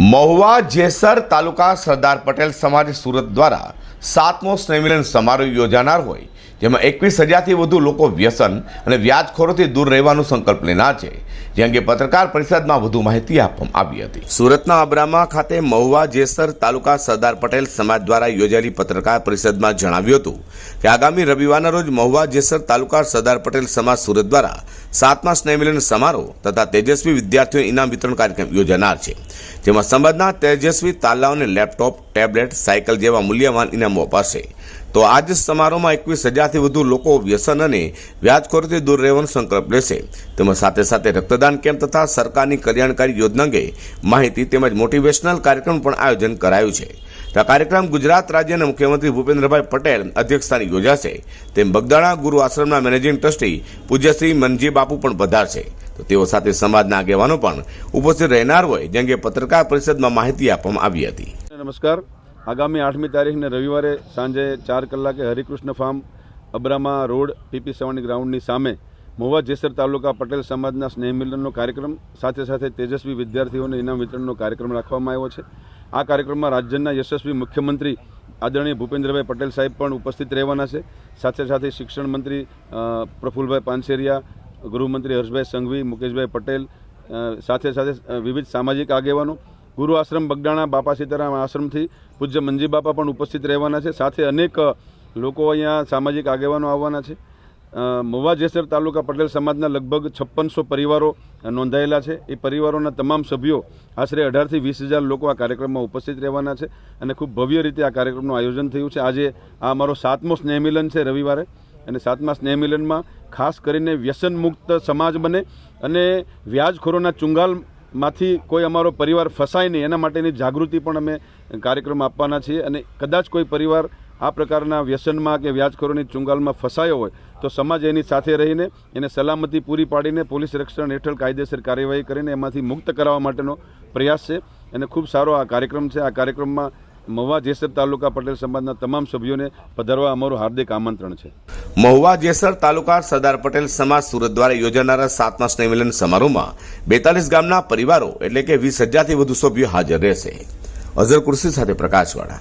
મહુવા જેસર તાલુકા સરદાર પટેલ સમાજ સુરત દ્વારા સાતમો સ્નેહમિલન સમારોહ યોજાનાર હોય, જેમાં એકવીસ હજારથી વધુ લોકો વ્યસન અને વ્યાજખોરોથી દૂર રહેવાનો સંકલ્પ લેનાર છે. જે અંગે પત્રકાર પરિષદમાં વધુ માહિતી આપવામાં આવી હતી. સુરતના અબ્રામા ખાતે મહુવા જેસર તાલુકા સરદાર પટેલ સમાજ દ્વારા યોજાયેલી પત્રકાર પરિષદમાં જણાવ્યું હતું કે આગામી રવિવારના રોજ મહુવા જેસર તાલુકા સરદાર પટેલ સમાજ સુરત દ્વારા સાતમા સ્નેહમિલન સમારોહ તથા તેજસ્વી વિદ્યાર્થીઓ ઇનામ વિતરણ કાર્યક્રમ યોજાનાર છે, જેમાં સમાજના તેજસ્વી તાલાઓને લેપટોપ, ટેબ્લેટ, સાયકલ જેવા મૂલ્યવાન ઇનામો અપાશે. તો આજ સમારોહમાં એકવીસ હજારથી વધુ લોકો વ્યસન અને વ્યાજખોરીથી દૂર રહેવાનો સંકલ્પ લેશે. તેમજ સાથે સાથે રક્તદાન કેમ્પ તથા સરકારની કલ્યાણકારી યોજના અંગે માહિતી તેમજ મોટિવેશનલ કાર્યક્રમ પણ આયોજન કરાયું છે. આ કાર્યક્રમ ગુજરાત રાજ્યના મુખ્યમંત્રી ભૂપેન્દ્રભાઈ પટેલ અધ્યક્ષસ્થાને યોજાશે. તેમ બગદાણા ગુરુ આશ્રમના મેનેજિંગ ટ્રસ્ટી પૂજ્યશ્રી મનજી બાપુ પણ પધારશે. તો તેઓ સાથે સમાજના આગેવાનો પણ ઉપસ્થિત રહેનાર હોય, જે અંગે પત્રકાર પરિષદમાં માહિતી આપવામાં આવી હતી. નમસ્કાર. આગામી આઠમી તારીખને રવિવારે સાંજે ચાર કલાકે Harikrishna farm, Abrama road, PP Savani ગ્રાઉન્ડની સામે મહુવા જેસર તાલુકા પટેલ સમાજના સ્નેહ મિલનનો કાર્યક્રમ, સાથે સાથે તેજસ્વી વિદ્યાર્થીઓને ઇનામ વિતરણનો કાર્યક્રમ રાખવામાં આવ્યો છે. આ કાર્યક્રમમાં રાજ્યના યશસ્વી મુખ્યમંત્રી આદરણીય ભૂપેન્દ્રભાઈ પટેલ સાહેબ પણ ઉપસ્થિત રહેવાના છે. સાથે સાથે શિક્ષણ મંત્રી પ્રફુલભાઈ પાનસેરિયા ગૃહમંત્રી હર્ષભાઈ સંઘવી, મુકેશભાઈ પટેલ સાથે સાથે વિવિધ સામાજિક આગેવાનો, ગુરુ આશ્રમ બગડાણા બાપા સીતારામ આશ્રમથી પૂજ્ય મંજી બાપા પણ ઉપસ્થિત રહેવાના છે. સાથે અનેક લોકો અહીંયા સામાજિક આગેવાનો આવવાના છે. મહુવા જેસર તાલુકા પટેલ સમાજના લગભગ છપ્પનસો પરિવારો નોંધાયેલા છે. એ પરિવારોના તમામ સભ્યો આશરે અઢારથી વીસ હજાર લોકો આ કાર્યક્રમમાં ઉપસ્થિત રહેવાના છે અને ખૂબ ભવ્ય રીતે આ કાર્યક્રમનું આયોજન થયું છે. આજે આ અમારો સાતમો સ્નેહમિલન છે રવિવારે. અને સાતમા સ્નેહ મિલનમાં ખાસ કરીને વ્યસન મુક્ત સમાજ બને અને વ્યાજખોરોના ચુંગાલમાંથી કોઈ અમારો પરિવાર ફસાય નહીં, એના માટેની જાગૃતિ પણ અમે કાર્યક્રમ આપવાના છીએ. અને કદાચ કોઈ પરિવાર આ પ્રકારના વ્યસનમાં કે વ્યાજખોરોની ચુંગાલમાં ફસાયો હોય, તો સમાજ એની સાથે રહીને એને સલામતી પૂરી પાડીને પોલીસ રક્ષણ હેઠળ કાયદેસર કાર્યવાહી કરીને એમાંથી મુક્ત કરાવવા માટેનો પ્રયાસ છે. અને ખૂબ સારો આ કાર્યક્રમ છે. આ કાર્યક્રમમાં મહુવા જેસર તાલુકા પટેલ સમાજના તમામ સભ્યોને પધારવા અમારું હાર્દિક આમંત્રણ છે. મહુવા જેસર તાલુકા સરદાર પટેલ સમાજ સુરત દ્વારા યોજાનારા સાતમા સ્નેહમિલન સમારોહમાં બેતાલીસ ગામના પરિવારો એટલે કે વીસ હજારથી વધુ સભ્યો હાજર રહેશે. અઝર કુર્સી સાથે પ્રકાશવાળા.